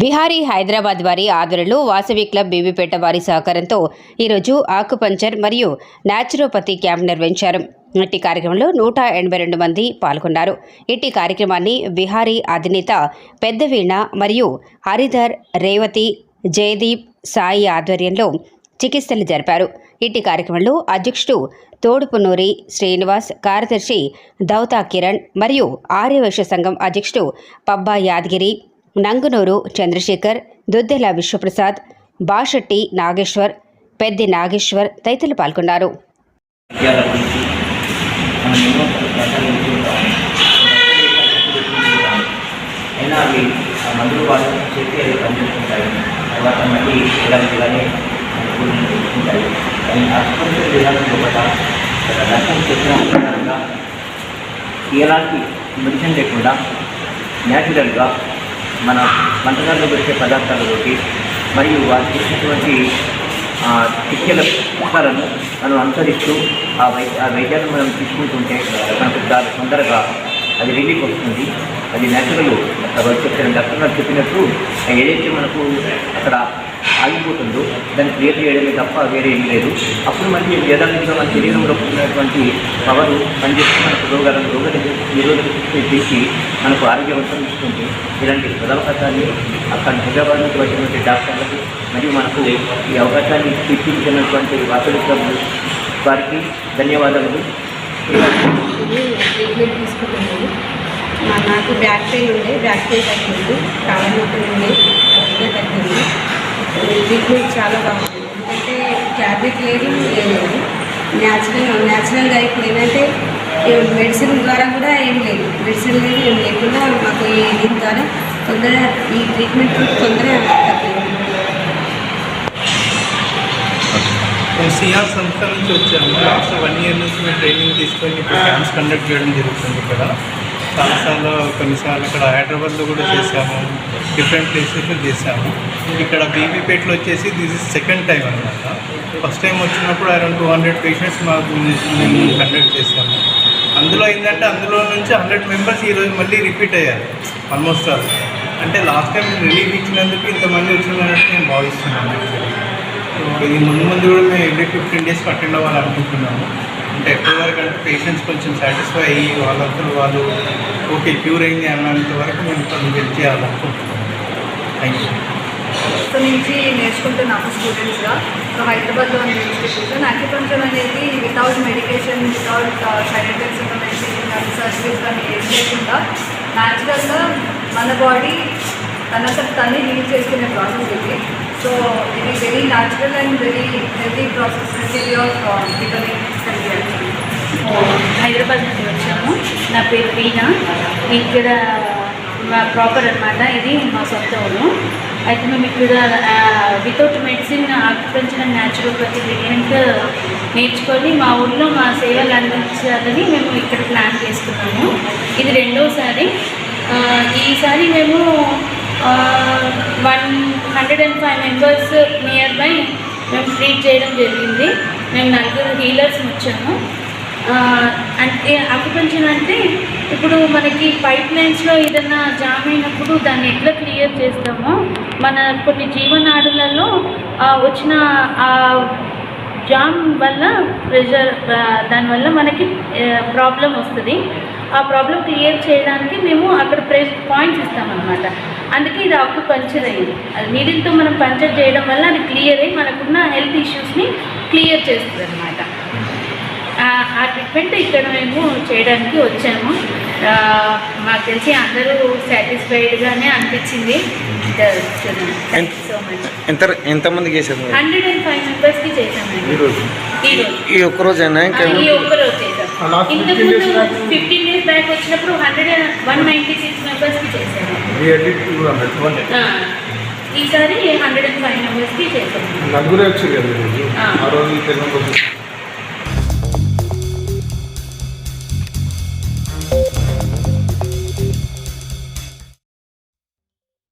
బిహారీ హైదరాబాద్ వారి ఆధ్వర్యంలో వాసవి క్లబ్ బీబీపేట వారి సహకారంతో ఈరోజు ఆకుపంచర్ మరియు న్యాచురోపతి క్యాంప్ నిర్వహించారు. ఇట్టి కార్యక్రమంలో నూట ఎనభై రెండు మంది పాల్గొన్నారు. ఇట్టి కార్యక్రమాన్ని బిహారీ అధినేత పెద్దవీణ మరియు హరిధర్ రేవతి జయదీప్ సాయి ఆధ్వర్యంలో చికిత్సలు జరిపారు. ఇట్టి కార్యక్రమంలో అధ్యక్షుడు తోడుపునూరి శ్రీనివాస్ కార్యదర్శి దౌతా కిరణ్ మరియు ఆర్యవైశ్య సంఘం అధ్యక్షుడు పబ్బా యాదగిరి నంగునూరు చంద్రశేఖర్ దుద్దెల విశ్వప్రసాద్ బాషెట్టి నాగేశ్వర్ పెద్ది నాగేశ్వర్ తదితరులు పాల్గొన్నారు. అయినా అవి మందులు అవి పనిచేస్తుంటాయి తర్వాత మళ్ళీ ఇలాంటిగానే కానీ విధానం చెప్పిన ఎలాంటి మెడిసిన్ లేకుండా న్యాచురల్గా మన వంటకాల్లో దొరికే పదార్థాలతోటి మరియు వారికి ఇచ్చినటువంటి చిక్కెల చికిత్సల మనం అనుసరిస్తూ ఆ వై ఆ వైద్యాలను మనం తీసుకుంటుంటే మనకు చాలా తొందరగా అది రిలీఫ్ వస్తుంది. అది న్యాచురల్ వచ్చి డాక్టర్ గారు చెప్పినట్టు ఏదైతే మనకు అక్కడ ఆగిపోతుందో దాన్ని క్రియేట్ చేయడమే తప్ప వేరే ఏం లేదు. అప్పుడు మళ్ళీ యథావిధిగా మన శరీరంలో ఉన్నటువంటి పవర్ పనిచేసి మనకు రోగాలను రోగ నిరోధక చేసి మనకు ఆరోగ్యవంతం ఇస్తుంది ఇలాంటి సదవకాశాన్ని అక్కడ హైదరాబాద్ నుంచి వచ్చినటువంటి డాక్టర్లకు మరియు మనకు ఈ అవకాశాన్ని ఇప్పించినటువంటి వాసులు వారికి ధన్యవాదాలు ట్రీట్మెంట్ తీసుకుంటున్నాను నాకు బ్యాక్ పెయిన్ ఉండే బ్యాక్ పెయిన్ తగ్గింది కాళ్ళ నొప్పి ఉండే తగ్గింది. ట్రీట్మెంట్ చాలా బాగుంది. ఎందుకంటే ట్యాబ్లెట్ లేదు ఏం లేదు. న్యాచురల్ న్యాచురల్గా ఇప్పుడు ఏంటంటే మెడిసిన్ ద్వారా కూడా ఏం లేదు. మెడిసిన్ లేదు ఏం లేకుండా మాకు ఈ దీని ద్వారా తొందరగా ఈ ట్రీట్మెంట్ తొందరగా తగ్గింది సిఆర్ సంస్థ నుంచి వచ్చాము. లాస్ట్ వన్ ఇయర్ నుంచి మేము ట్రైనింగ్ తీసుకొని ఇప్పుడు క్యాంప్స్ కండక్ట్ చేయడం జరుగుతుంది ఇక్కడ. చాలాసార్లు కొన్నిసార్లు ఇక్కడ హైదరాబాద్లో కూడా చేశాము. డిఫరెంట్ ప్లేసెస్లో చేశాము. ఇక్కడ బీబీపేటలో వచ్చేసి దిస్ ఇస్ సెకండ్ టైం అనమాట ఫస్ట్ టైం వచ్చినప్పుడు అరౌండ్ టూ హండ్రెడ్ పేషెంట్స్ మాకు మేము కండక్ట్ చేశాము. అందులో ఏంటంటే అందులో నుంచి హండ్రెడ్ మెంబర్స్ ఈరోజు మళ్ళీ రిపీట్ అయ్యారు. ఆల్మోస్ట్ ఆల్ అంటే లాస్ట్ టైం రిలీఫ్ ఇచ్చినందుకు ఇంతమంది వచ్చిందన్నట్టు నేను భావిస్తున్నాను ఇది ముందు ముందు కూడా మేము ఎవ్రీ ఫిఫ్టీన్ డేస్కి అటెండ్ అవ్వాలనుకుంటున్నాము. అంటే ఎప్పటి వరకు అంటే పేషెంట్స్ కొంచెం సాటిస్ఫై అయ్యి వాళ్ళంతా వాళ్ళు ఓకే క్యూర్ అయింది అన్నంత వరకు మేము కొంచెం హెల్ప్ చేయాలనుకుంటున్నాము. థ్యాంక్ యూ సో నుంచి నేర్చుకుంటున్నాము స్టూడెంట్స్గా సో హైదరాబాద్లో ఉన్న ఇన్స్టిట్యూషన్ అక్యుపంచర్ అనేది without medication without side effects ఉన్న మెడికేషన్ కానీ సర్జరీస్ కానీ ఏం లేకుండా న్యాచురల్గా మన బాడీ తనంతట తన్ని హీల్ చేసుకునే ప్రాసెస్ ఇది. సో ఇది very natural and very healthy process healthy of Hyderabad నుంచి వచ్చాము. నా పేరు వీణా. ఇక్కడ మా ప్రాపర్ అనమాట ఇది మా సొంత ఊరు. అయితే మేము ఇక్కడ without medicine acupuncture and naturopathy treatment నేర్చుకొని మా ఊళ్ళో మా సేవలు అందించాలని మేము ఇక్కడ ప్లాన్ చేసుకున్నాము. ఇది రెండోసారి. ఈసారి మేము one hundred and five members near by మేము ట్రీట్ చేయడం జరిగింది. మేము నలుగురు హీలర్స్ వచ్చాము. అంటే అక్యుపెన్షన్ అంటే ఇప్పుడు మనకి పైప్ లైన్స్లో ఏదైనా జామ్ అయినప్పుడు దాన్ని ఎట్లా క్లియర్ చేస్తామో మన కొన్ని జీవనాడులలో వచ్చిన ఆ జామ్ వల్ల ప్రెషర్ దానివల్ల మనకి ప్రాబ్లం వస్తుంది. ఆ ప్రాబ్లం క్లియర్ చేయడానికి మేము అక్కడ ప్రెస్ పాయింట్స్ ఇస్తామన్నమాట. అందుకే ఇది అప్పు పంచర్ అయింది. అది నీడిల్తో మనం పంచర్ చేయడం వల్ల అది క్లియర్ అయ్యి మనకున్న హెల్త్ ఇష్యూస్ని క్లియర్ చేస్తుంది అనమాట ఆ- ఆ ట్రీట్మెంట్ ఇక్కడ మేము చేయడానికి వచ్చాము. ఆ, మాకు తెలిసి అందరూ సాటిస్ఫైడ్గానే అనిపించింది. సో మచ్ ఎంత ఎంతమందికి చేశారు? హండ్రెడ్ అండ్ ఫైవ్ మెంబర్స్కి ఈరోజు ఈ ఒక్క రోజైనా? ఇంకా ఈ ఒక్కరోజు చేశాం. ఇంతకుముందు ఫిఫ్టీన్ బ్యాక్ వచ్చినప్పుడు హండ్రెడ్ వన్ నైంటీ సిక్స్ మెంబర్స్కి చేశాము ఆ, ఈసారి హండ్రెడ్ అండ్ ఫైవ్ మెంబర్స్కి నలుగురే వచ్చారు ఆ. రోజు మెంబర్స్